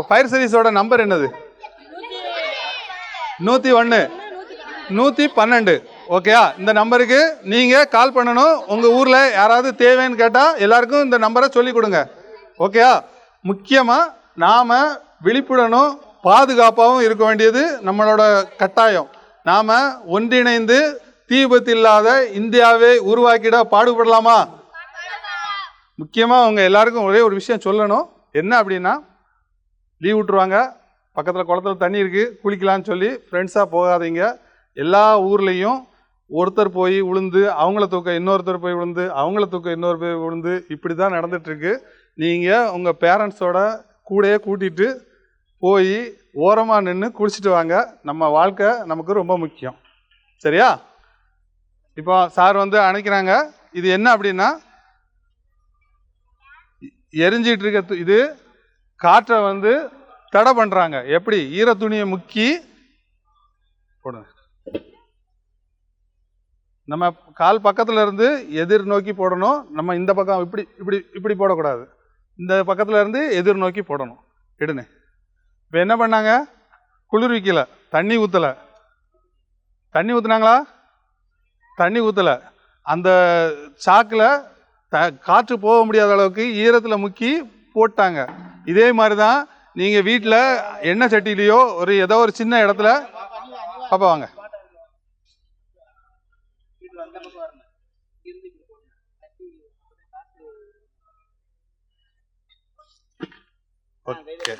Fire சர்வீஸோட number என்னது? நூற்றி ஒன்று நூற்றி பன்னெண்டு. ஓகேயா இந்த நம்பருக்கு நீங்கள் கால் பண்ணணும். உங்கள் ஊரில் யாராவது தேவைன்னு கேட்டால் எல்லாருக்கும் இந்த நம்பரை சொல்லி கொடுங்க. ஓகேயா முக்கியமாக நாம் விழிப்புடனும் பாதுகாப்பாகவும் இருக்க வேண்டியது நம்மளோட கட்டாயம். நாம் ஒன்றிணைந்து தீபத்து இல்லாத இந்தியாவை உருவாக்கிட பாடுபடலாமா? முக்கியமாக அவங்க எல்லாருக்கும் ஒரே ஒரு விஷயம் சொல்லணும். என்ன அப்படின்னா லீவ் விட்டுருவாங்க. பக்கத்தில் குளத்துல தண்ணி இருக்குது குளிக்கலாம்னு சொல்லி ஃப்ரெண்ட்ஸாக போகாதீங்க. எல்லா ஊர்லேயும் ஒருத்தர் போய் விழுந்து அவங்கள தூக்க இன்னொருத்தர் போய் விழுந்து அவங்கள தூக்க இன்னொரு போய் விழுந்து இப்படி தான் நடந்துகிட்ருக்கு நீங்கள் உங்கள் பேரண்ட்ஸோட கூடையே கூட்டிகிட்டு போய் ஓரமாக நின்று குளிச்சுட்டு வாங்க. நம்ம வாழ்க்கை நமக்கு ரொம்ப முக்கியம். சரியா? இப்போ சார் வந்து அணைக்கிறாங்க. இது என்ன அப்படின்னா எரிஞ்சிட்டு இருக்க இது காற்றை வந்து தடை பண்ணுறாங்க எப்படி? ஈர துணியை முக்கி போடுங்க. நம்ம கால் பக்கத்துல இருந்து எதிர் நோக்கி போடணும். நம்ம இந்த பக்கம் இப்படி இப்படி இப்படி போடக்கூடாது. இந்த பக்கத்துல இருந்து எதிர் நோக்கி போடணும். எடுனே இப்போ என்ன பண்ணாங்க? குளிர்விக்கல. தண்ணி ஊற்றல தண்ணி ஊற்றுனாங்களா தண்ணி ஊற்றல அந்த சாக்கில் த காற்று போக முடியாத அளவுக்கு ஈரத்தில் முக்கி போட்டாங்க. இதே மாதிரி தான் நீங்கள் வீட்டில் எண்ணெய் சட்டிலேயோ ஒரு ஏதோ ஒரு சின்ன இடத்துல பாப்பா வாங்க. ஓகே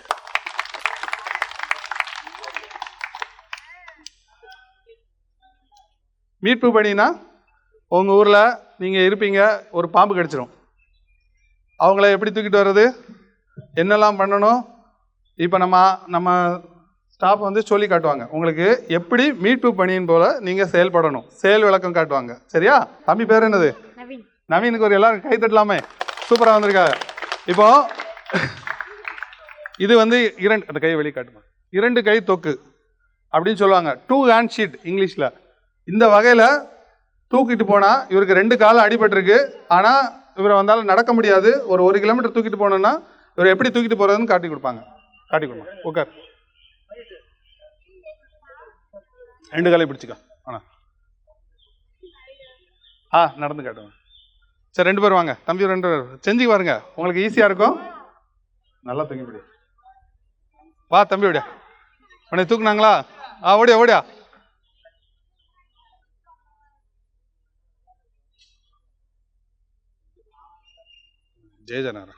மீட்பு பணினா உங்கள் ஊரில் நீங்கள் இருப்பீங்க ஒரு பாம்பு கடிச்சிரும். அவங்கள எப்படி தூக்கிட்டு வர்றது? என்னெல்லாம் பண்ணணும்? இப்போ நம்ம நம்ம ஸ்டாஃப் வந்து சொல்லி காட்டுவாங்க. உங்களுக்கு எப்படி மீட்பு பணியின் போல நீங்கள் செயல்படணும். செயல் விளக்கம் காட்டுவாங்க. சரியா? தம்பி பேர் என்னது? நவீன். நவீனுக்கு ஒரு எல்லாரும் கை தட்டலாமே. சூப்பராக வந்திருக்காங்க இப்போ இது வந்து இரண்டு அந்த கையை வெளியே காட்டுமா? இரண்டு கை தொக்கு அப்படின்னு சொல்லுவாங்க. டூ ஹேண்ட் ஷீட் இங்கிலீஷில். இந்த வகையில் தூக்கிட்டு போனால் இவருக்கு ரெண்டு காலம் அடிபட்டிருக்கு. ஆனால் இவரை வந்தாலும் நடக்க முடியாது. ஒரு ஒரு கிலோமீட்டர் தூக்கிட்டு போனோன்னா இவர் எப்படி தூக்கிட்டு போகிறதுன்னு காட்டி கொடுப்பாங்க. காட்டி கொடுப்பாங்க உட்கார் ரெண்டு காலையும் பிடிச்சிக்க. ஆனா. ஆ நடந்து காட்டுங்க சரி ரெண்டு பேர் வாங்க. தம்பி ரெண்டு பேர். செஞ்சு பாருங்க. உங்களுக்கு ஈஸியாக இருக்கும். நல்லா தூக்கி பிடி வா தம்பி ஓடியா. உன்னை தூக்குனாங்களா? ஆ ஓடியா ஓடியா. ஜெய ஜனாரா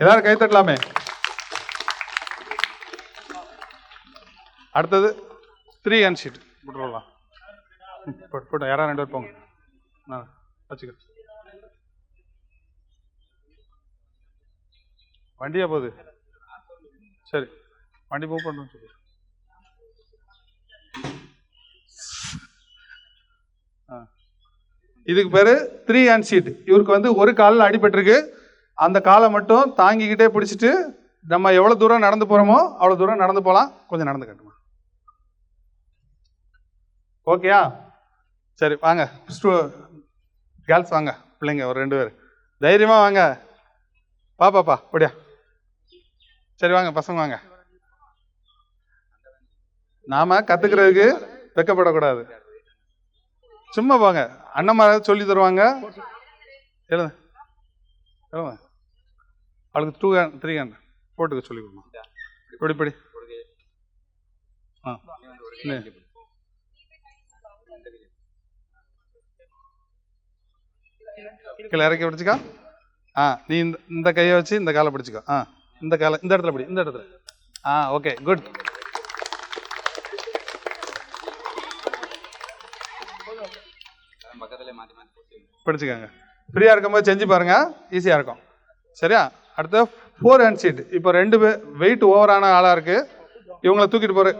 எல்லாரும் கை தட்டலாமே. அடுத்தது த்ரீ ஹேண்ட் ஷீட் போட்டுருலாம் போட்டு போட்டு யாராவது ரெண்டு பேர் போங்க. ஆ வச்சுக்க வண்டியா போகுது? சரி வண்டி மூவ் பண்ணணும் சொல்லு. ஆ. இதுக்கு பேர் த்ரீ ஹேண்ட் ஷீட் இவருக்கு வந்து ஒரு காலில் அடிபட்டிருக்கு. அந்த காலை மட்டும் தாங்கிக்கிட்டே பிடிச்சிட்டு நம்ம எவ்வளோ தூரம் நடந்து போகிறோமோ அவ்வளோ தூரம் நடந்து போகலாம் கொஞ்சம் நடந்து கட்டுமா? ஓகேயா சரி வாங்க. ஸ்டூ கேர்ள்ஸ் வாங்க. பிள்ளைங்க ஒரு ரெண்டு பேர். தைரியமாக வாங்க. பாப்பாப்பா அப்படியா சரி வாங்க பசங்க வாங்க. நாம கத்துக்கிறதுக்கு வெக்கப்படக்கூடாது. சும்மா போங்க. அண்ணன்மார சொல்லி தருவாங்க. எழுது. எழுத அவளுக்கு டூ ஹேண்ட் த்ரீ ஹேண்ட் போட்டுக்க சொல்லி கொடுமா இப்படி இப்படி. ஆ. கீழே இறக்கி பிடிச்சிக்கோ. ஆ நீ இந்த இந்த கையை வச்சு இந்த காலை பிடிச்சிக்கோ. ஆ இந்த காலை இந்த இடத்துல பிடி இந்த இடத்துல. ஆ ஓகே குட். பிடிச்சிக்கோங்க. ஃப்ரீயாக இருக்கும்போது செஞ்சு பாருங்க. ஈஸியாக இருக்கும். சரியா? அடுத்து ஃபோர் ஹேண்ட் சீட் இப்போ ரெண்டு பேர் வெயிட் ஓவரான ஆளாக இருக்கு. இவங்களை தூக்கிட்டு போகிற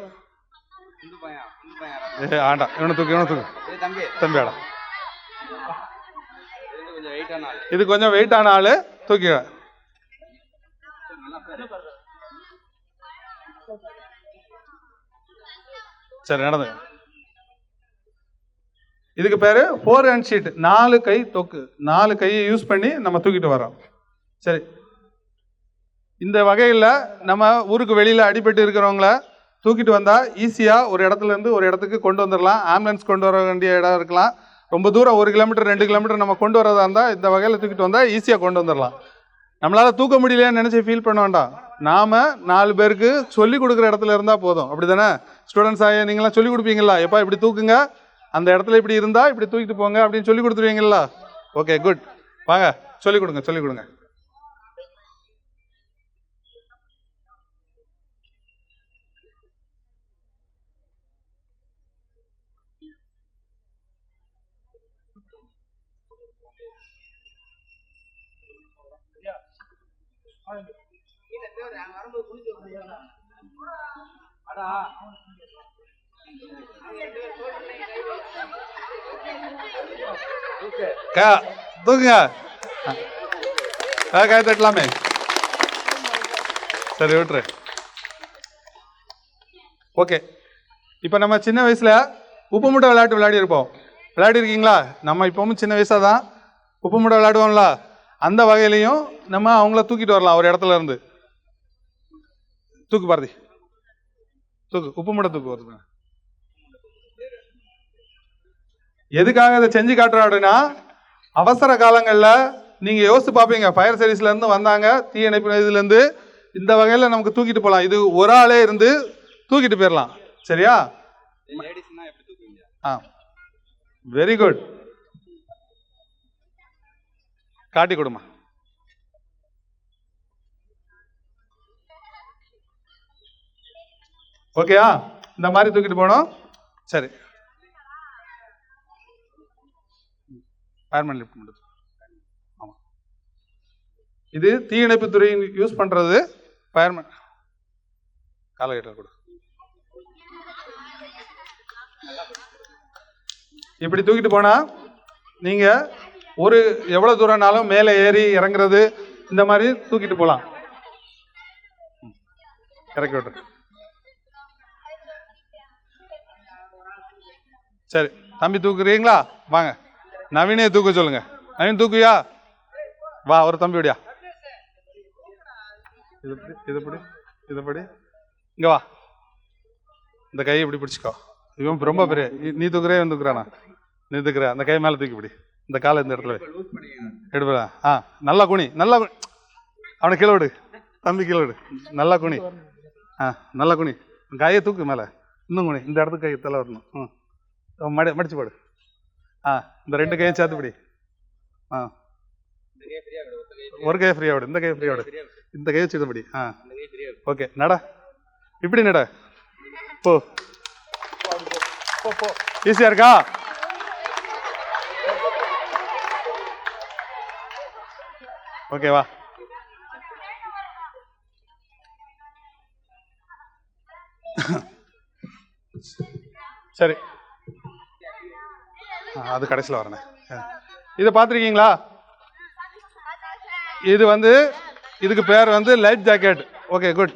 ஏ ஆண்டா. இவனை தூக்கு இவனை தூக்கு. தம்பி. ஆடா. இது கொஞ்சம் வெயிட்டான ஆள். தூக்கி சரி நடந்து. இதுக்கு பேர் ஃபோர் ஹேண்ட் ஷீட் நாலு கை தொக்கு. நாலு கையை யூஸ் பண்ணி நம்ம தூக்கிட்டு வரோம் சரி. இந்த வகையில் நம்ம ஊருக்கு வெளியில் அடிபட்டு இருக்கிறவங்கள தூக்கிட்டு வந்தால் ஈஸியாக ஒரு இடத்துல இருந்து ஒரு இடத்துக்கு கொண்டு வந்துடலாம் ஆம்புலன்ஸ் கொண்டு வர வேண்டிய இடம் இருக்கலாம். ரொம்ப தூரம் ஒரு கிலோமீட்டர் ரெண்டு கிலோமீட்டர் நம்ம கொண்டு வரதா இருந்தால் இந்த வகையில் தூக்கிட்டு வந்தால் ஈஸியாக கொண்டு வந்துடலாம் நம்மளால் தூக்க முடியலையான்னு நினச்சி ஃபீல் பண்ண வேண்டாம். நாம் நாலு பேருக்கு சொல்லி கொடுக்குற இடத்துல இருந்தால் போதும். அப்படி தானே ஸ்டூடெண்ட்ஸ் ஆகிய நீங்களாம் சொல்லி கொடுப்பீங்களா? எப்பா இப்படி தூக்குங்க? அந்த இடத்துல இப்படி இருந்தா இப்படி தூக்கிட்டு போங்க அப்படின்னு சொல்லி கொடுத்துருவீங்களா ஓகே குட் வாங்க சொல்லி கொடுங்க சொல்லி கொடுங்க. கா தூக்குங்க கை தட்டலாமே சரி விட்டுரு ஓகே இப்போ நம்ம சின்ன வயசில் உப்பு மூட்டை விளையாட்டு விளையாடி இருப்போம் விளையாடி இருக்கீங்களா நம்ம இப்போவும் சின்ன வயசாக தான். உப்பு மூட்டை விளையாடுவோம்ல. அந்த வகையிலையும் நம்ம அவங்கள தூக்கிட்டு வரலாம் ஒரு இடத்துல இருந்து. தூக்கு பாரதி. தூக்கு உப்பு மூட்டை தூக்கு வருதுங்க எதுக்காக இதை செஞ்சு காட்டுறோம் அப்படின்னா அவசர காலங்களில் நீங்கள் யோசிச்சு பார்ப்பீங்க. ஃபயர் சர்வீஸ்லேருந்து வந்தாங்க தீயணைப்பு இதுலேருந்து இந்த வகையில் நமக்கு தூக்கிட்டு போகலாம் இது ஒரு ஆளே இருந்து தூக்கிட்டு போயிடலாம் சரியா? ஆ. வெரி குட் காட்டி கொடுமா. ஓகேயா இந்த மாதிரி தூக்கிட்டு போகணும். சரி. ஃபயர்மேன் லிஃப்ட் மட்டும் ஆமாம் இது தீயணைப்பு துறையின் யூஸ் பண்ணுறது ஃபயர்மேன் காலகட்டத்தில் கொடு. இப்படி தூக்கிட்டு போனால் நீங்கள் ஒரு எவ்வளோ தூரம்னாலும் மேலே ஏறி இறங்குறது இந்த மாதிரி தூக்கிட்டு போகலாம் இறக்கி விட்ரு சரி தம்பி தூக்குறீங்களா? வாங்க. நவீனே தூக்க சொல்லுங்க. நவீன் தூக்குவியா? வா ஒரு தம்பி விடியா இது படி இங்க இங்கே வா. இந்த கையை இப்படி பிடிச்சிக்கோ. இவன் ரொம்ப பெரிய நீ- தூக்குறே இவன் தூக்குறானா? நீ தூக்குற அந்த கை மேலே தூக்கி பிடி. இந்த காலை இந்த இடத்துல எடுப்பா ஆ நல்லா குனி நல்லா குனி. அவனை கீழே விடு. தம்பி கீழே விடு. நல்லா குனி. ஆ நல்லா குனி. கையை தூக்கு மேலே. இன்னும் குனி. இந்த இடத்துக்கு கையை தலை வரணும். ம். மடி மடிச்சு போடு. ஆ இந்த ரெண்டு கையும் சேர்த்து பிடி. ஆ. கை ஒரு கையை ஃப்ரீயாக விடு இந்த கையை ஃப்ரீயாக விடு ஃப்ரீயா விடு. இந்த கையை வச்சுட்டு ஆ. ஓகே நட. இப்படி நட. போ. போ போ ஈஸியாக இருக்கா ஓகேவா சரி. அது கடைசியில் வரேண்ணே இதை பார்த்துருக்கீங்களா? இது வந்து இதுக்கு பேர் வந்து லைஃப் ஜாக்கெட் ஓகே குட்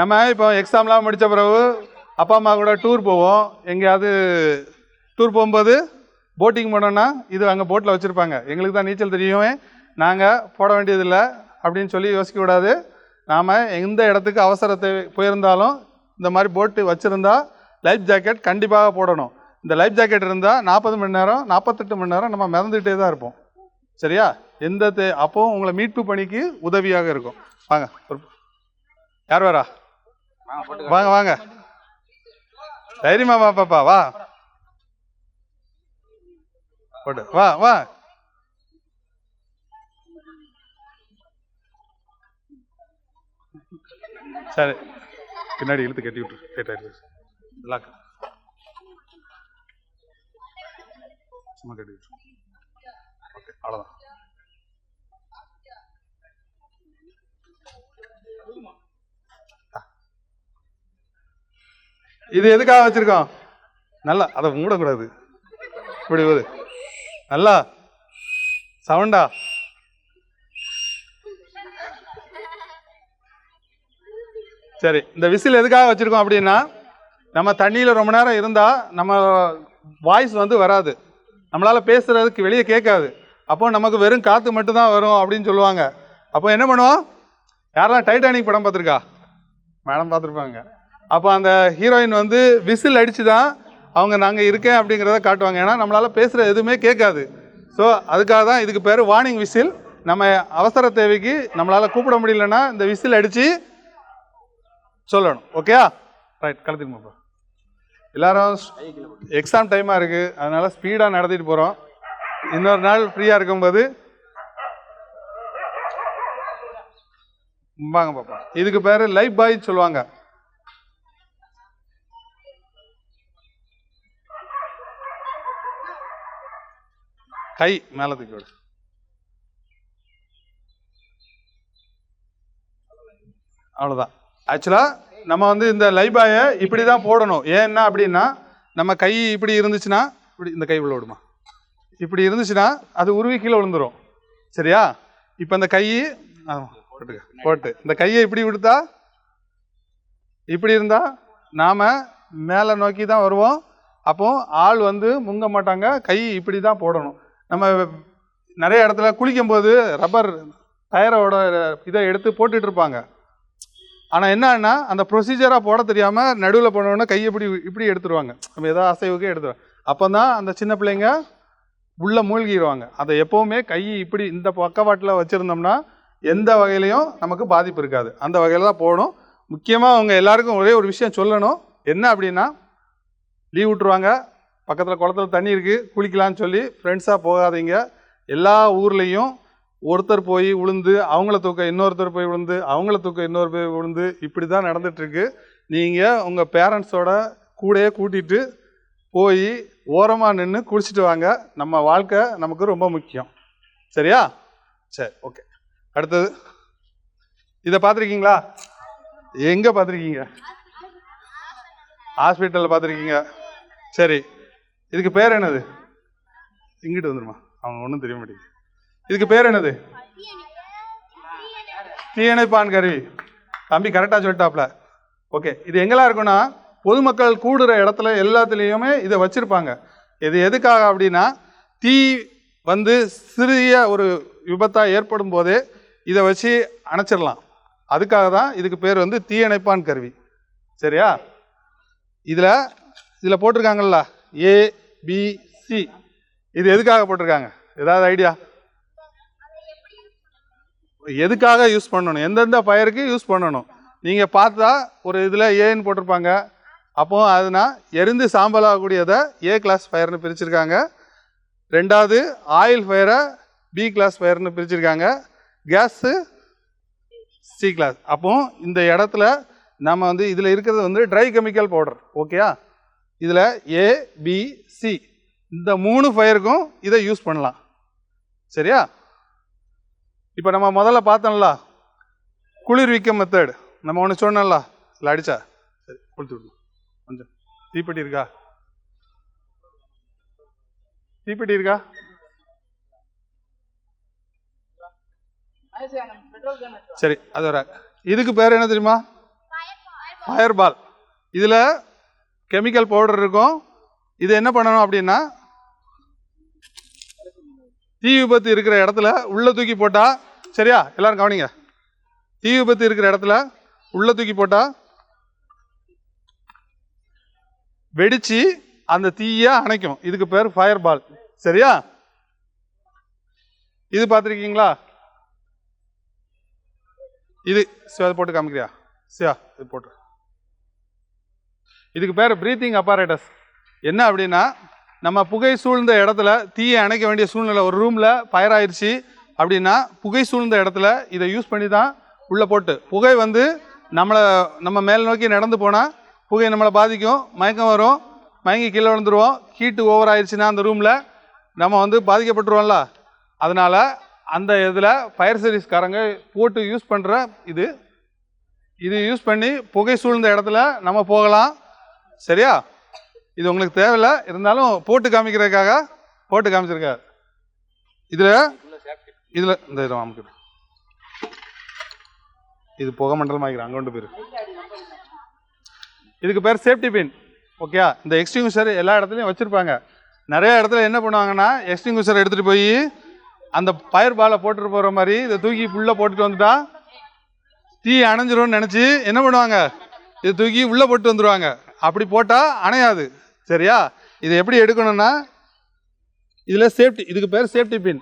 நம்ம இப்போ எக்ஸாம்லாம் முடித்த பிறகு அப்பா அம்மா கூட டூர் போவோம். எங்கேயாவது டூர் போகும்போது போட்டிங் போனோன்னா இது அங்கே போட்டில் வச்சுருப்பாங்க. எங்களுக்கு தான் நீச்சல் தெரியும். நாங்கள் போட வேண்டியதில்லை அப்படின்னு சொல்லி யோசிக்கக்கூடாது நாம் எந்த இடத்துக்கு அவசரத்தை போயிருந்தாலும் இந்த மாதிரி போட்டு வச்சுருந்தா லைஃப் ஜாக்கெட் கண்டிப்பாக போடணும். இந்த லைஃப் ஜாக்கெட் இருந்தால் நாற்பது மணி நேரம் நாற்பத்தெட்டு மணி நேரம் நம்ம மிதந்துகிட்டே தான் இருப்போம். சரியா? எந்த தே அப்போ உங்களை மீட்பு பணிக்கு உதவியாக இருக்கும். வாங்க யார் வரா? வாங்க வாங்க. தைரியமா வா பாப்பா வா. போட்டு வா வா. சரி. பின்னாடி இழுத்து கட்டி விட்டுரு. கேட்டாரு. லாக் சும்மா கட்டி விட்டுரு ஓகே அவ்வளோதான் இது எதுக்காக வச்சிருக்கோம்? நல்லா அதை மூடக்கூடாது. இப்படி போது நல்லா சவுண்டா. சரி இந்த விசில் எதுக்காக வச்சிருக்கோம் அப்படின்னா நம்ம தண்ணியில் ரொம்ப நேரம் இருந்தால் நம்ம வாய்ஸ் வந்து வராது. நம்மளால் பேசுகிறதுக்கு வெளியே கேட்காது. அப்போ நமக்கு வெறும் காற்று மட்டும்தான் வரும் அப்படின்னு சொல்லுவாங்க. அப்போ என்ன பண்ணுவோம்? யாரெல்லாம் டைட்டானிக் படம் பார்த்துருக்கா? மேடம் பார்த்துருப்பாங்க. அப்போ அந்த ஹீரோயின் வந்து விசில் அடித்து தான் அவங்க நாங்கள் இருக்கேன் அப்படிங்கிறத காட்டுவாங்க. ஏன்னா நம்மளால் பேசுகிற எதுவுமே கேட்காது. ஸோ அதுக்காக தான் இதுக்கு பேர் வார்னிங் விசில். நம்ம அவசர தேவைக்கு நம்மளால் கூப்பிட முடியலன்னா இந்த விசில் அடித்து சொல்லணும். ஓகேயா ரைட் கலத்துக்கு போகிறோம் எல்லாரும் எக்ஸாம் டைமாக இருக்குது அதனால் ஸ்பீடாக நடத்திட்டு போகிறோம் இன்னொரு நாள் ஃப்ரீயாக இருக்கும்போது வாங்க பாப்பா. இதுக்கு பேர் லைஃப் பாய் சொல்லுவாங்க. கை மேல தூக்கி விடு. அவ்வளோதான் ஆக்சுவலாக நம்ம வந்து இந்த லைபாயை இப்படி தான் போடணும் ஏன்னா அப்படின்னா நம்ம கை இப்படி இருந்துச்சுன்னா இப்படி இந்த கை உள்ள விடுமா? இப்படி இருந்துச்சுன்னா அது உருவி கீழே விழுந்துரும். சரியா? இப்போ இந்த கை ஆ, போட்டுக்க. போட்டு. இந்த கையை இப்படி விடுத்தா இப்படி இருந்தா நாம மேலே நோக்கி தான் வருவோம். அப்போ ஆள் வந்து முங்க மாட்டாங்க. கை இப்படி தான் போடணும். நம்ம நிறைய இடத்துல குளிக்கும்போது ரப்பர் டயரோட இதை எடுத்து போட்டுட்டு இருப்பாங்க. ஆனால் என்னன்னா அந்த ப்ரொசீஜராக போட தெரியாமல் நடுவில் போனோடனே கையை இப்படி இப்படி எடுத்துருவாங்க. நம்ம ஏதோ அசைவுக்கே எடுத்துருவாங்க. அப்போ தான் அந்த சின்ன பிள்ளைங்க உள்ளே மூழ்கிடுவாங்க அதை எப்போவுமே கை இப்படி இந்த பக்கவாட்டில் வச்சுருந்தோம்னா எந்த வகையிலையும் நமக்கு பாதிப்பு இருக்காது. அந்த வகையில் தான் போகணும். முக்கியமாக அவங்க எல்லாருக்கும் ஒரே ஒரு விஷயம் சொல்லணும். என்ன அப்படின்னா லீவ் விட்ருவாங்க பக்கத்தில் குளத்துல தண்ணி இருக்குது குளிக்கலாம்னு சொல்லி ஃப்ரெண்ட்ஸாக போகாதீங்க. எல்லா ஊர்லேயும் ஒருத்தர் போய் விழுந்து அவங்கள தூக்க இன்னொருத்தர் போய் விழுந்து அவங்கள தூக்க இன்னொரு போய் விழுந்து இப்படி தான் நடந்துட்டுருக்கு நீங்கள் உங்கள் பேரண்ட்ஸோட கூடயே கூட்டிகிட்டு போய் ஓரமாக நின்று குளிச்சுட்டு வாங்க. நம்ம வாழ்க்கை நமக்கு ரொம்ப முக்கியம். சரியா? சரி ஓகே அடுத்தது. இதை பார்த்துருக்கீங்களா? எங்கே பார்த்துருக்கீங்க? ஹாஸ்பிட்டலில் பார்த்துருக்கீங்க. சரி இதுக்கு பேர் என்னது? இங்கிட்டு வந்துருமா. அவங்க ஒன்றும் தெரிய மாட்டேங்குது. இதுக்கு பேர் என்னது? தீயணைப்பான் கருவி தம்பி கரெக்டாக சொல்லிட்டாப்ல. ஓகே இது எங்கெல்லாம் இருக்குன்னா பொதுமக்கள் கூடுற இடத்துல எல்லாத்துலேயுமே இதை வச்சுருப்பாங்க. இது எதுக்காக அப்படின்னா தீ வந்து சிறிய ஒரு விபத்தாக ஏற்படும் போதே இதை வச்சு அணைச்சிடலாம். அதுக்காக தான் இதுக்கு பேர் வந்து தீயணைப்பான் கருவி சரியா? இதில் இதில் போட்டிருக்காங்கல்ல ஏ பி சி இது எதுக்காக போட்டிருக்காங்க? ஏதாவது ஐடியா எதுக்காக யூஸ் பண்ணணும்? எந்தெந்த ஃபயருக்கு யூஸ் பண்ணணும்? நீங்கள் பார்த்தா ஒரு இதில் ஏன்னு போட்டிருப்பாங்க. அப்போ அதுனா எரிந்து சாம்பலாகக்கூடியதை ஏ கிளாஸ் ஃபயர்னு பிரிச்சிருக்காங்க. ரெண்டாவது ஆயில் ஃபயரை பி கிளாஸ் ஃபயர்னு பிரிச்சிருக்காங்க. கேஸு சி கிளாஸ் அப்போ இந்த இடத்துல நம்ம வந்து இதில் இருக்கிறது வந்து ட்ரை கெமிக்கல் பவுடர் ஓகேயா இதில் ஏ பி சி இந்த மூணு ஃபயருக்கும் இதை யூஸ் பண்ணலாம். சரியா? இப்போ நம்ம முதல்ல பார்த்தோம்ல குளிர்விக்க மெத்தட் நம்ம ஒன்று சொன்னோம்ல இல்லை அடிச்சா? சரி கொடுத்து விடணும். கொஞ்சம். தீப்பெட்டி இருக்கா? தீப்பெட்டி இருக்கா? சரி அது வர. இதுக்கு பேர் என்ன தெரியுமா? ஃபயர் பால் இதில் கெமிக்கல் பவுடர் இருக்கும். இது என்ன பண்ணணும் அப்படின்னா தீ விபத்து இருக்கிற இடத்துல உள்ளே தூக்கி போட்டால் சரியா? எல்லாரும் கவனிங்க. தீ விபத்து இருக்கிற இடத்துல உள்ளே தூக்கி போட்டால் வெடித்து அந்த தீயை அணைக்கும். இதுக்கு பேர் ஃபயர் பால் சரியா? இது பார்த்துருக்கீங்களா? இது சிவா போட்டு காமிக்கிறியா? சிவா இது போட்டு. இதுக்கு பேர் ப்ரீத்திங் அப்பாரேட்டஸ் என்ன அப்படின்னா நம்ம புகை சூழ்ந்த இடத்துல தீயை அணைக்க வேண்டிய சூழ்நிலை ஒரு ரூமில் ஃபயர் ஆயிடுச்சு அப்படின்னா புகை சூழ்ந்த இடத்துல இதை யூஸ் பண்ணி தான் உள்ளே போட்டு. புகை வந்து நம்மளை நம்ம மேல் நோக்கி நடந்து போனால் புகை நம்மளை பாதிக்கும் மயக்கம் வரும் மயங்கி கீழே விழுந்துருவோம் ஹீட்டு ஓவர் ஆயிடுச்சுன்னா அந்த ரூமில் நம்ம வந்து பாதிக்கப்பட்டுருவோம்ல. அதனால் அந்த இதில் ஃபயர் சர்வீஸ்காரங்க போட்டு யூஸ் பண்ணுற இது. இது யூஸ் பண்ணி புகை சூழ்ந்த இடத்துல நம்ம போகலாம். சரியா? இது உங்களுக்கு தேவையில்ல. இருந்தாலும் போட்டு காமிக்கிறதுக்காக போட்டு காமிச்சிருக்காரு. இதில் இதில் இந்த இதை அமுக்கு இது புகை மண்டலம் ஆகிக்கிறேன் அங்கே கொண்டு போயிரு. இதுக்கு பேர் சேஃப்டி பின் ஓகே இந்த எக்ஸ்டிங்யூஷர் எல்லா இடத்துலையும் வச்சுருப்பாங்க. நிறைய இடத்துல என்ன பண்ணுவாங்கன்னா எக்ஸ்டிங்யூஷர் எடுத்துகிட்டு போய் அந்த பயிர் பாலை போட்டுட்டு போகிற மாதிரி இதை தூக்கி ஃபுல்லாக போட்டுட்டு வந்துட்டா தீ அணைஞ்சிரும்னு நினச்சி என்ன பண்ணுவாங்க? இதை தூக்கி உள்ளே போட்டு வந்துடுவாங்க அப்படி போட்டால் அணையாது. சரியா? இதை எப்படி எடுக்கணும்னா இதில் சேஃப்டி இதுக்கு பேர் சேஃப்டி பின்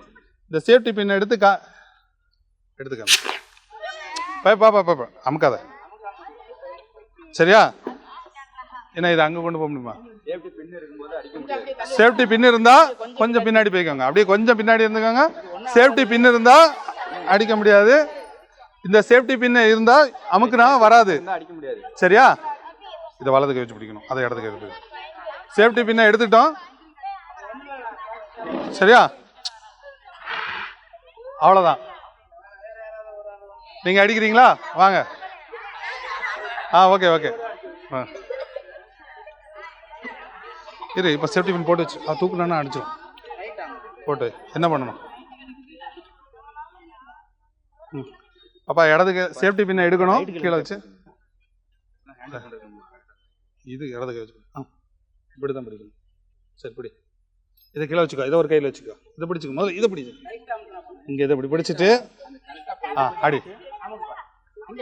இந்த சேஃப்டி பின்னை எடுத்து கா எடுத்துக்க பா பாப்பா பாப்பா அமுக்காத. சரியா? என்ன இதை அங்கே கொண்டு போக முடியுமா? சேஃப்டி பின் இருந்தால் இருந்தா கொஞ்சம் பின்னாடி போய்க்கோங்க. அப்படியே கொஞ்சம் பின்னாடி இருந்துக்கோங்க. சேஃப்டி பின் இருந்தா அடிக்க முடியாது. இந்த சேஃப்டி பின் இருந்தா அமுக்குனா வராது. சரியா? இதை வலதுக்கு வச்சு பிடிக்கணும். அதை இடத்துக்கு எடுத்து சேஃப்டி பின்னை எடுத்துட்டோம். சரியா? அவ்வளோதான் நீங்கள் அடிக்கிறீங்களா? வாங்க. ஆ ஓகே ஓகே. ஆ. இரு இப்போ சேஃப்டி பின் போட்டு வச்சு. அது தூக்குனா அடிச்சிடும் போட்டு. என்ன பண்ணணும்? ம். அப்பா இடதுக்கு சேஃப்டி பின்னை எடுக்கணும். கீழே வச்சு. இது இடதுக்கு வச்சு. இப்படி தான் பிடிக்கணும். சரி பிடி. இதை கீழே வச்சுக்கோ. இதை ஒரு கையில் வச்சுக்கோ. இதை பிடிச்சிக்கோ. முதல்ல இதை பிடிச்சு இங்கே இதை இப்படி பிடிச்சிட்டு ஆ அடி.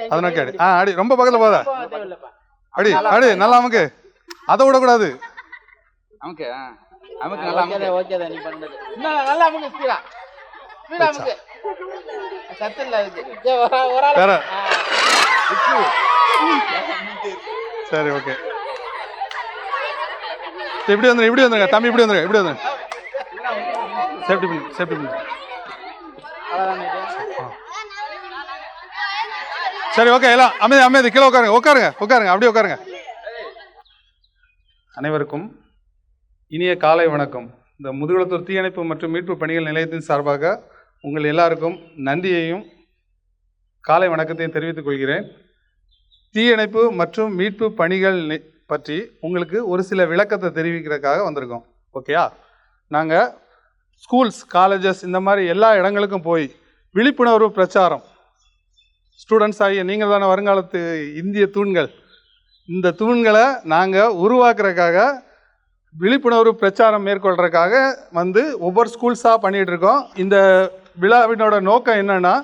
அதை நோக்கி அடி. ஆ அடி. ரொம்ப பக்கத்தில் போதா அடி அடி. நல்லா நமக்கு அதை விடக்கூடாது. நமக்கு ஆ. நமக்கு நல்லா ஓகே நமக்கு ஓகே நீ பண்ணது நல்லா அமுக்கு ஸ்பீடா. ஸ்பீடா அமுக்கு. சத்து இல்ல அதுக்கு. ஒரு ஆள்-. சரி ஓகே. இப்படி வந்துருங்க இப்படி வந்துருங்க. தம்பி இப்படி வந்துருங்க இப்படி வந்துருங்க சேஃப்டி பண்ணி சேஃப்டி பண்ணி. சரி ஓகே எல்லாம் அமைதி அமைதி. கீழே உட்காருங்க உட்காருங்க உட்காருங்க அப்படியே உட்காருங்க. அனைவருக்கும் இனிய காலை வணக்கம். இந்த முதுகுளத்தூர் தீயணைப்பு மற்றும் மீட்பு பணிகள் நிலையத்தின் சார்பாக உங்கள் எல்லாருக்கும் நன்றியையும் காலை வணக்கத்தையும் தெரிவித்துக் கொள்கிறேன். தீயணைப்பு மற்றும் மீட்பு பணிகள் பற்றி உங்களுக்கு ஒரு சில விளக்கத்தை தெரிவிக்கிறதுக்காக வந்திருக்கோம். ஓகேயா நாங்கள் ஸ்கூல்ஸ் காலேஜஸ் இந்த மாதிரி எல்லா இடங்களுக்கும் போய் விழிப்புணர்வு பிரச்சாரம். ஸ்டூடெண்ட்ஸ் ஆகிய நீங்கள் தானே வருங்காலத்து இந்திய தூண்கள். இந்த தூண்களை நாங்கள் உருவாக்குறதுக்காக விழிப்புணர்வு பிரச்சாரம் மேற்கொள்கிறக்காக வந்து ஒவ்வொரு ஸ்கூல்ஸாக பண்ணிகிட்டு இருக்கோம். இந்த விழாவினோட நோக்கம் என்னென்னா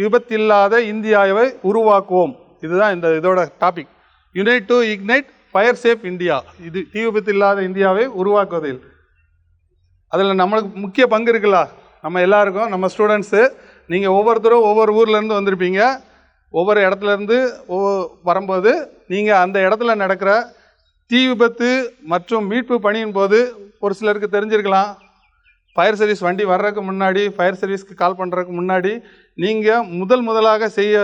விபத்தில்லாத இந்தியாவை உருவாக்குவோம். இதுதான் இந்த இதோட topic unite to ignite fire safe India இது தீ விபத்து இல்லாத இந்தியாவை உருவாக்குவதில். அதில் நம்மளுக்கு முக்கிய பங்கு இருக்குல்ல? நம்ம எல்லாருக்கும் நம்ம ஸ்டூடெண்ட்ஸு நீங்கள் ஒவ்வொருத்தரும் ஒவ்வொரு ஊர்லேருந்து வந்திருப்பீங்க. ஒவ்வொரு இடத்துலேருந்து வரும்போது நீங்கள் அந்த இடத்துல நடக்கிற தீ விபத்து மற்றும் மீட்பு பணியின் போது ஒரு சிலருக்கு தெரிஞ்சிருக்கலாம். ஃபயர் சர்வீஸ் வண்டி வர்றதுக்கு முன்னாடி ஃபயர் சர்வீஸ்க்கு கால் பண்ணுறதுக்கு முன்னாடி நீங்கள் முதல் முதலாக செய்ய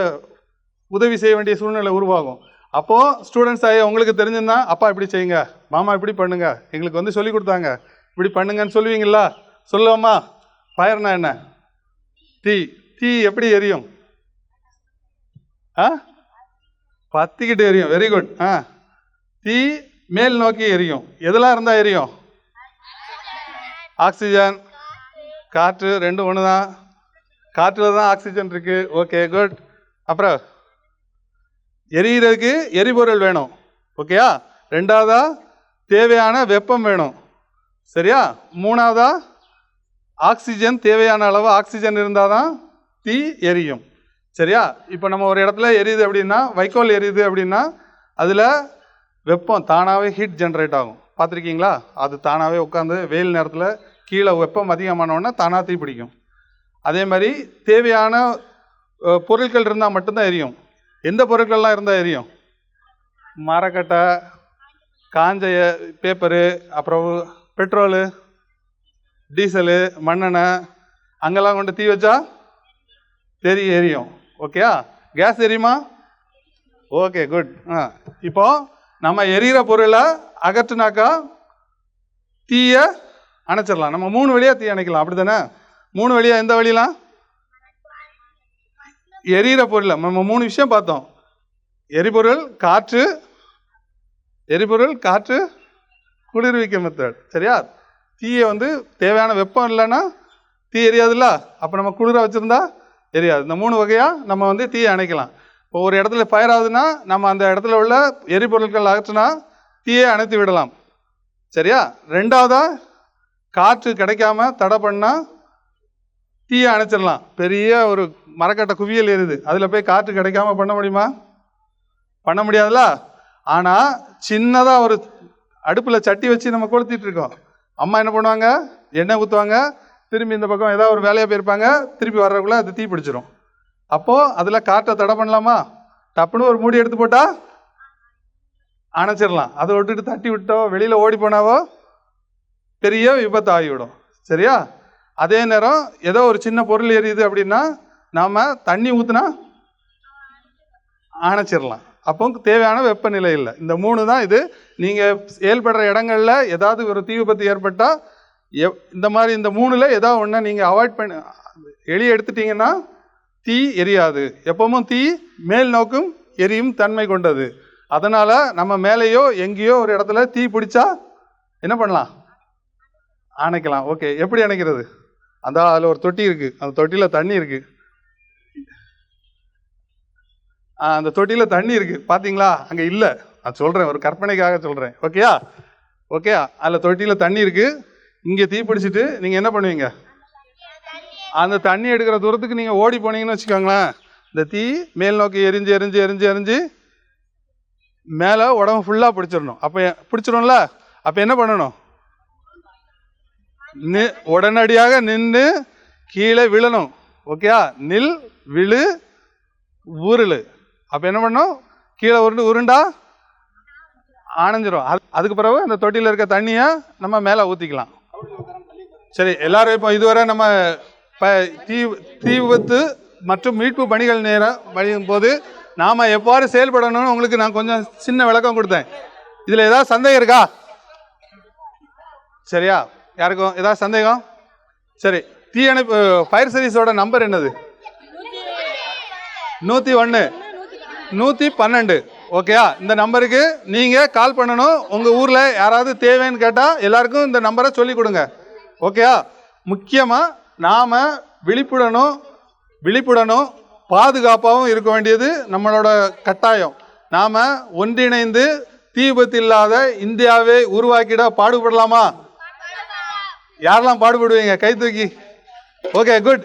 உதவி செய்ய வேண்டிய சூழ்நிலை உருவாகும். அப்போது ஸ்டூடெண்ட்ஸ் ஆகி உங்களுக்கு தெரிஞ்சுன்னா அப்பா இப்படி செய்யுங்க. மாமா இப்படி பண்ணுங்க. எங்களுக்கு வந்து சொல்லி கொடுத்தாங்க. இப்படி பண்ணுங்கன்னு சொல்லுவீங்களா? சொல்லுவோமா ஃபயர்னா என்ன? தீ தீ எப்படி எரியும்? ஆ? பத்திக்கிட்டு எரியும். வெரி குட் ஆ. தீ மேல் நோக்கி எரியும். எதெல்லாம் இருந்தால் எரியும்? ஆக்சிஜன். காற்று. ரெண்டும் ஒன்று தான் காற்றில் தான் ஆக்சிஜன் இருக்குது ஓகே குட் அப்புறம்? எரிகிறதுக்கு எரிபொருள் வேணும். ஓகேயா? ரெண்டாவதா தேவையான வெப்பம் வேணும். சரியா? மூணாவதா ஆக்சிஜன் தேவையான அளவு ஆக்சிஜன் இருந்தால் தான் தீ எரியும். சரியா? இப்போ நம்ம ஒரு இடத்துல எரியுது அப்படின்னா வைக்கோல் எரியுது அப்படின்னா அதில் வெப்பம் தானாகவே ஹீட் ஜென்ரேட் ஆகும். பார்த்துருக்கீங்களா? அது தானாகவே உட்காந்து வெயில் நேரத்தில் கீழே வெப்பம் அதிகமானோடனே தானாக தீ பிடிக்கும். அதே மாதிரி தேவையான பொருட்கள் இருந்தால் மட்டும்தான் எரியும். எந்த பொருட்கள்லாம் இருந்தால் எரியும்? மரக்கட்டை காஞ்ச பேப்பரு அப்புறம் பெட்ரோலு டீசலு மண்ணெண்ணெய் அங்கெல்லாம் கொண்டு தீ வச்சா தெரி எரியும். ஓகேயா கேஸ் எரியுமா? ஓகே குட் ஆ. இப்போ நம்ம எரியிற பொருளை அகற்றுனாக்கா தீயை அணைச்சிடலாம். நம்ம மூணு வழியாக தீ அணைக்கலாம். அப்படி தானே மூணு வழியாக எந்த வழியெலாம் எரியிற பொருள். நம்ம மூணு விஷயம் பார்த்தோம். எரிபொருள் காற்று எரிபொருள் காற்று குளிர்விக்க மெத்தட். சரியா? தீயை வந்து தேவையான வெப்பம் இல்லைன்னா தீ எரியாதுல்ல? அப்போ நம்ம குளிராக வச்சுருந்தா எரியாது. இந்த மூணு வகையாக நம்ம வந்து தீயை அணைக்கலாம். இப்போ ஒரு இடத்துல ஃபயர் ஆகுதுன்னா நம்ம அந்த இடத்துல உள்ள எரிபொருட்கள் அகற்றினா தீயை அணைத்து விடலாம். சரியா? ரெண்டாவதாக காற்று கிடைக்காம தடை பண்ணால் தீயை அணைச்சிடலாம். பெரிய ஒரு மரக்கட்டை குவியல் எருது அதில் போய் காற்று கிடைக்காம பண்ண முடியுமா? பண்ண முடியாதுல்ல ஆனால் சின்னதாக ஒரு அடுப்பில் சட்டி வச்சு நம்ம கொளுத்திட்டு இருக்கோம். அம்மா என்ன பண்ணுவாங்க? எண்ணெய் ஊற்றுவாங்க திரும்பி இந்த பக்கம் ஏதாவது ஒரு வேலையாக போயிருப்பாங்க. திருப்பி வர்றதுக்குள்ளே அது தீ பிடிச்சிரும். அப்போது அதில் காற்றை தடை பண்ணலாமா? டப்புன்னு ஒரு மூடி எடுத்து போட்டால் அணைச்சிடலாம். அதை விட்டுட்டு தட்டி விட்டோ வெளியில் ஓடி போனாவோ பெரிய விபத்து ஆகிவிடும் சரியா? அதே நேரம் ஏதோ ஒரு சின்ன பொருள் எரியுது அப்படின்னா நாம் தண்ணி ஊற்றுனா அணைச்சிடலாம். அப்போ தேவையான வெப்பநிலை இல்லை. இந்த மூணு தான் இது. நீங்கள் செயல்படுற இடங்களில் ஏதாவது ஒரு தீ விபத்து ஏற்பட்டால் எவ் இந்த மாதிரி இந்த மூணில் ஏதாவது ஒன்று நீங்கள் அவாய்ட் பண்ணி எளிய எடுத்துட்டீங்கன்னா தீ எரியாது. எப்பவும் தீ மேல் நோக்கும் எரியும் தன்மை கொண்டது. அதனால் நம்ம மேலேயோ எங்கேயோ ஒரு இடத்துல தீ பிடிச்சா என்ன பண்ணலாம்? அணைக்கலாம். ஓகே. எப்படி அணைக்கிறது? அந்த அதில் ஒரு தொட்டி இருக்குது அந்த தொட்டியில் தண்ணி இருக்குது அந்த தொட்டியில் தண்ணி இருக்குது பார்த்தீங்களா அங்கே இல்லை. நான் சொல்கிறேன் ஒரு கற்பனைக்காக சொல்கிறேன் ஓகேயா ஓகே அதில் தொட்டியில் தண்ணி இருக்குது இங்கே தீ பிடிச்சிட்டு நீங்கள் என்ன பண்ணுவீங்க? அந்த தண்ணி எடுக்கிற தூரத்துக்கு நீங்கள் ஓடி போனீங்கன்னு வச்சுக்கோங்களேன். இந்த தீ மேல் நோக்கி எரிஞ்சு எரிஞ்சு எரிஞ்சு எரிஞ்சு மேலே உடம்பு ஃபுல்லாக பிடிச்சிடணும். அப்போ பிடிச்சிடும்ல? அப்போ என்ன பண்ணணும்? உடனடியாக நின்று கீழே விழணும். ஓகேயா நில் விழு உருளு அப்போ என்ன பண்ணும்? கீழே உருண்டு உருண்டா? ஆனஞ்சிரும் அது அதுக்கு பிறகு அந்த தொட்டியில் இருக்க தண்ணியை நம்ம மேலே ஊற்றிக்கலாம் சரி எல்லாரும் இப்போ இதுவரை நம்ம இப்போ தீ தீ விபத்து மற்றும் மீட்பு பணிகள் நேரம் வழியும் போது நாம் எவ்வாறு செயல்படணும்னு உங்களுக்கு நான் கொஞ்சம் சின்ன விளக்கம் கொடுத்தேன். இதில் ஏதாவது சந்தேகம் இருக்கா? சரியா? யாருக்கும் ஏதாவது சந்தேகம்? சரி. தீயணைப்பு ஃபயர் சர்வீஸோட நம்பர் என்னது? நூற்றி ஒன்று நூற்றி பன்னெண்டு. ஓகேயா இந்த நம்பருக்கு நீங்கள் கால் பண்ணணும். உங்கள் ஊரில் யாராவது தேவைன்னு கேட்டால் எல்லாருக்கும் இந்த நம்பரை சொல்லி கொடுங்க. ஓகேயா முக்கியமாக நாம் விழிப்புடனும் விழிப்புடனும் பாதுகாப்பாகவும் இருக்க வேண்டியது நம்மளோட கட்டாயம். நாம் ஒன்றிணைந்து தீ விபத்து இல்லாத இந்தியாவை உருவாக்கிட பாடுபடலாமா? யாரெல்லாம் பாடுபடுவீங்க? கை தூக்கி. ஓகே குட்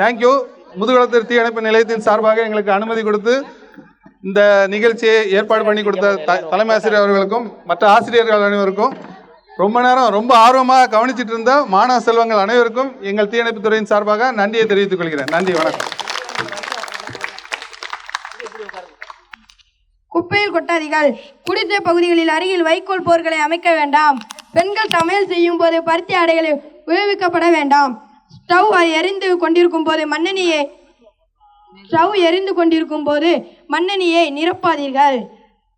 தேங்க்யூ முதுகுளத்தூர் தீயணைப்பு நிலையத்தின் சார்பாக எங்களுக்கு அனுமதி கொடுத்து இந்த நிகழ்ச்சியை ஏற்பாடு பண்ணி கொடுத்த த தலைமை ஆசிரியர் அவர்களுக்கும் மற்ற ஆசிரியர்கள் அனைவருக்கும் ரொம்ப நேரம் ரொம்ப ஆர்வமாக கவனிச்சிட்டு இருந்த மாணவ செல்வங்கள் அனைவருக்கும் எங்கள் தீயணைப்பு துறையின் சார்பாக நன்றியை தெரிவித்துக் கொள்கிறேன். நன்றி வணக்கம். குப்பையில் கொட்டாதீர்கள் குடித்த பகுதிகளில் அருகில் வைக்கோல் போர்களை அமைக்க வேண்டாம். பெண்கள் சமையல் செய்யும் போது பருத்தி ஆடைகளை உபயோகிக்கப்பட வேண்டாம். ஸ்டவ் எரிந்து கொண்டிருக்கும் போது மண்ணெண்ணியை ஸ்டவ் எரிந்து கொண்டிருக்கும் போது மண்ணெண்ணியை நிரப்பாதீர்கள்.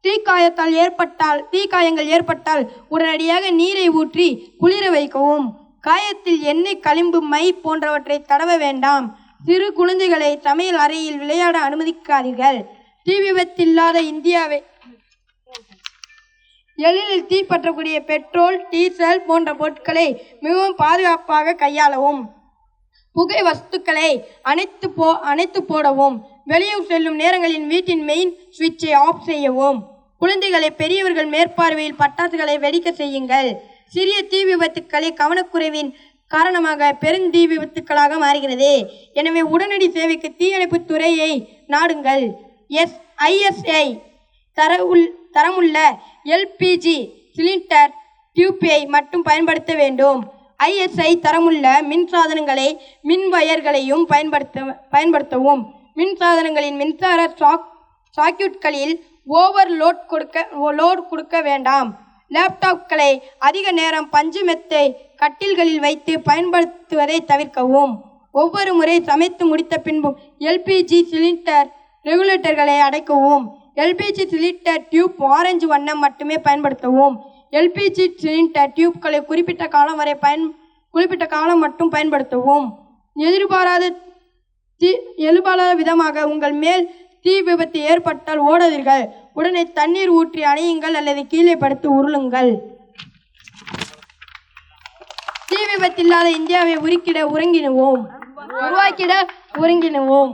தீக்காயத்தால் ஏற்பட்டால் தீக்காயங்கள் ஏற்பட்டால் உடனடியாக நீரை ஊற்றி குளிர வைக்கவும். காயத்தில் எண்ணெய் களிம்பு மை போன்றவற்றை தடவ வேண்டாம். சிறு குழந்தைகளை சமையல் அறையில் விளையாட அனுமதிக்காதீர்கள். தீ விபத்தில்லாத இந்தியாவை எளிதில் தீப்பற்றக்கூடிய பெட்ரோல் டீசல் போன்ற பொருட்களை மிகவும் பாதுகாப்பாக கையாளவும். புகை வஸ்துக்களை அணைத்து போ அணைத்து போடவும். வெளியூர் செல்லும் நேரங்களில் வீட்டின் மெயின் சுவிட்சை ஆஃப் செய்யவும். குழந்தைகளை பெரியவர்கள் மேற்பார்வையில் பட்டாசுகளை வெடிக்க செய்யுங்கள். சிறிய தீ விபத்துக்களை கவனக்குறைவின் காரணமாக பெருந்தீ விபத்துக்களாக மாறுகிறது. எனவே உடனடி சேவைக்கு தீயணைப்புத் துறையை நாடுங்கள். எஸ் ஐஎஸ்ஐ தர உள் தரமுள்ள எல்பிஜி சிலிண்டர் டியூப்பை மட்டும் பயன்படுத்த வேண்டும். ஐஎஸ்ஐ தரமுள்ள மின் சாதனங்களை மின் வயர்களையும் பயன்படுத்த பயன்படுத்தவும். மின் சாதனங்களின் மின்சார சாக் சாக்யூட்களில் ஓவர்லோட் கொடுக்க லோட் கொடுக்க வேண்டாம். லேப்டாப்களை அதிக நேரம் பஞ்சு மெத்தை கட்டில்களில் வைத்து பயன்படுத்துவதை தவிர்க்கவும். ஒவ்வொரு முறை சமைத்து முடித்த பின்பும் எல்பிஜி சிலிண்டர் ரெகுலேட்டர்களை அடைக்கவும். எல்பிஜி சிலிண்டர் டியூப் ஆரஞ்சு வண்ணம் மட்டுமே பயன்படுத்தவும். எல்பிஜி சிலிண்டர் டியூப்களை குறிப்பிட்ட காலம் வரை பயன் குறிப்பிட்ட காலம் மட்டும் பயன்படுத்தவும். எதிர்பாராத தீ எதிர்பாராத விதமாக உங்கள் மேல் தீ விபத்து ஏற்பட்டால் ஓடாதீர்கள். உடனே தண்ணீர் ஊற்றி அணையுங்கள் அல்லது கீழே படுத்து உருளுங்கள். தீ விபத்தில்லாத இந்தியாவை உருக்கிட உறங்கினுவோம் உருவாக்கிட ஒருங்கிடுவோம்